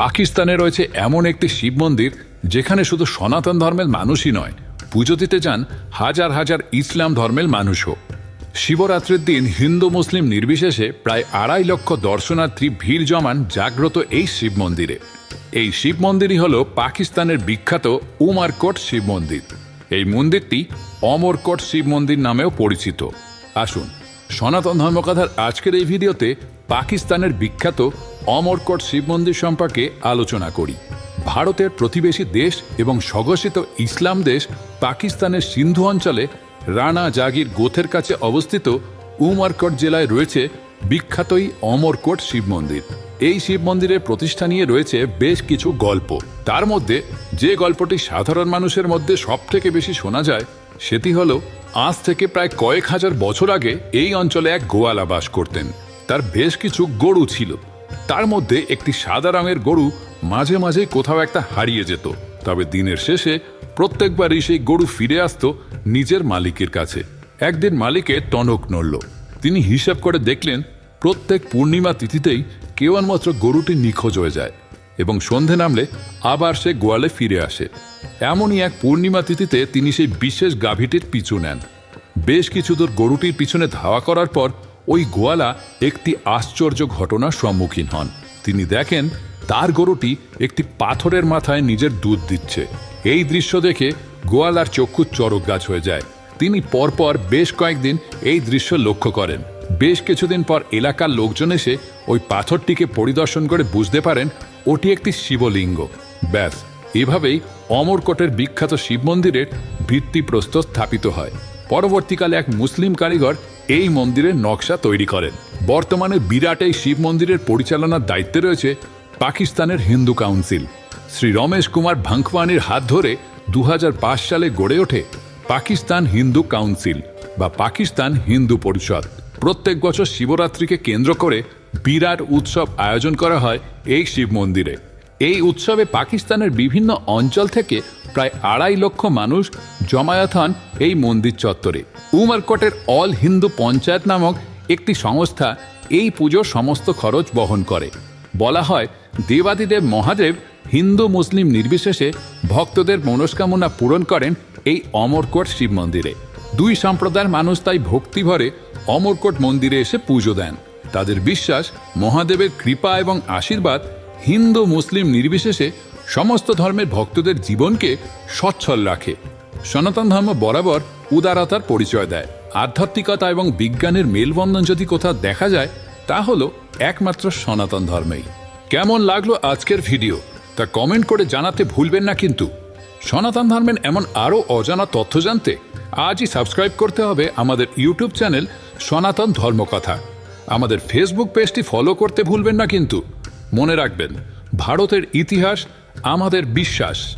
পাকিস্তানে রয়েছে এমন একটি শিব মন্দির, যেখানে শুধু সনাতন ধর্মের মানুষই নয়, পুজো দিতে যান হাজার হাজার ইসলাম ধর্মের মানুষও। শিবরাত্রির দিন হিন্দু মুসলিম নির্বিশেষে প্রায় আড়াই লক্ষ দর্শনার্থী ভিড় জমান জাগ্রত এই শিব মন্দিরে। এই শিব মন্দিরই হল পাকিস্তানের বিখ্যাত উমারকোট শিব মন্দির। এই মন্দিরটি অমরকোট শিব মন্দির নামেও পরিচিত। আসুন সনাতন ধর্মকথার আজকের এই ভিডিওতে পাকিস্তানের বিখ্যাত অমরকোট শিব মন্দির সম্পর্কে আলোচনা করি। ভারতের প্রতিবেশী দেশ এবং স্বঘোষিত ইসলাম দেশ পাকিস্তানের সিন্ধু অঞ্চলে রানা জাগির গোথের কাছে অবস্থিত উমরকট জেলায় রয়েছে বিখ্যাতই অমরকোট শিব মন্দির। এই শিব মন্দিরের প্রতিষ্ঠা নিয়ে রয়েছে বেশ কিছু গল্প। তার মধ্যে যে গল্পটি সাধারণ মানুষের মধ্যে সব থেকে বেশি শোনা যায় সেটি হল আজ থেকে প্রায় কয়েক হাজার বছর আগে এই অঞ্চলে এক গোয়ালা বাস করতেন। তার বেশ কিছু গরু ছিল। তার মধ্যে একটি সাদা রঙের গরু মাঝে মাঝে কোথাও একটা হারিয়ে যেত। তবে দিনের শেষে প্রত্যেকবারই সেই গরু ফিরে আসতো নিজের মালিকের কাছে। একদিন মালিকের টনক নড়ল। তিনি হিসাব করে দেখলেন, প্রত্যেক পূর্ণিমা তিথিতেই কেবলমাত্র গরুটি নিখোঁজ হয়ে যায়। এবং সন্ধে নামলে আবার সে গোয়ালে ফিরে আসে। এমনই এক পূর্ণিমা তিথিতে তিনি সেই বিশেষ গাভীটির পিছু নেন। বেশ কিছু দূর গরুটির পিছনে ধাওয়া করার পর ওই গোয়ালা একটি আশ্চর্য ঘটনার সম্মুখীন হন। তিনি দেখেন, তার গরুটি একটি পাথরের মাথায় নিজের দুধ দিচ্ছে। এই দৃশ্য দেখে গোয়ালার চক্ষু চরক গাছ হয়ে যায়। তিনি পরপর বেশ কয়েকদিন এই দৃশ্য লক্ষ্য করেন। বেশ কিছুদিন পর এলাকার লোকজন এসে ওই পাথরটিকে পরিদর্শন করে বুঝতে পারেন ওটি একটি শিবলিঙ্গ। ব্যাস, এভাবেই অমরকোটের বিখ্যাত শিব মন্দিরের ভিত্তিপ্রস্তর স্থাপিত হয়। পরবর্তীকালে এক মুসলিম কারিগর এই মন্দিরের নকশা তৈরি করেন। বর্তমানে বিরাট এই শিব মন্দিরের পরিচালনার দায়িত্বে রয়েছে পাকিস্তানের হিন্দু কাউন্সিল। শ্রী রমেশ কুমার ভাঙ্কওয়ানির হাত ধরে দু হাজার পাঁচ সালে গড়ে ওঠে পাকিস্তান হিন্দু কাউন্সিল বা পাকিস্তান হিন্দু পরিষদ। প্রত্যেক বছর শিবরাত্রিকে কেন্দ্র করে বিরাট উৎসব আয়োজন করা হয় এই শিব মন্দিরে। এই উৎসবে পাকিস্তানের বিভিন্ন অঞ্চল থেকে প্রায় আড়াই লক্ষ মানুষ জমায়েত হন এই মন্দির চত্বরে। উমারকোটের অল হিন্দু পঞ্চায়েত নামক একটি সংস্থা এই পুজোর সমস্ত খরচ বহন করে। বলা হয়, দেবাদিদেব মহাদেব হিন্দু মুসলিম নির্বিশেষে ভক্তদের মনস্কামনা পূরণ করেন এই অমরকোট শিব মন্দিরে। দুই সম্প্রদায়ের মানুষ তাই ভক্তিভরে অমরকোট মন্দিরে এসে পুজো দেন। তাদের বিশ্বাস, মহাদেবের কৃপা এবং আশীর্বাদ হিন্দু মুসলিম নির্বিশেষে সমস্ত ধর্মের ভক্তদের জীবনকে সচ্ছল রাখে। সনাতন ধর্ম বরাবর উদারতার পরিচয় দেয়। আধ্যাত্মিকতা এবং বিজ্ঞানের মেলবন্ধন যদি কোথাও দেখা যায় তা হলো একমাত্র সনাতন ধর্মেই। কেমন লাগল আজকের ভিডিও? তা কমেন্ট করে জানাতে ভুলবেন না কিন্তু। সনাতন ধর্মের এমন আরও অজানা তথ্য জানতে আজই সাবস্ক্রাইব করতে হবে আমাদের ইউটিউব চ্যানেল সনাতন ধর্মকথা। আমাদের ফেসবুক পেজটি ফলো করতে ভুলবেন না কিন্তু। মনে রাখবেন, ভারতের ইতিহাস আমাদের বিশ্বাস।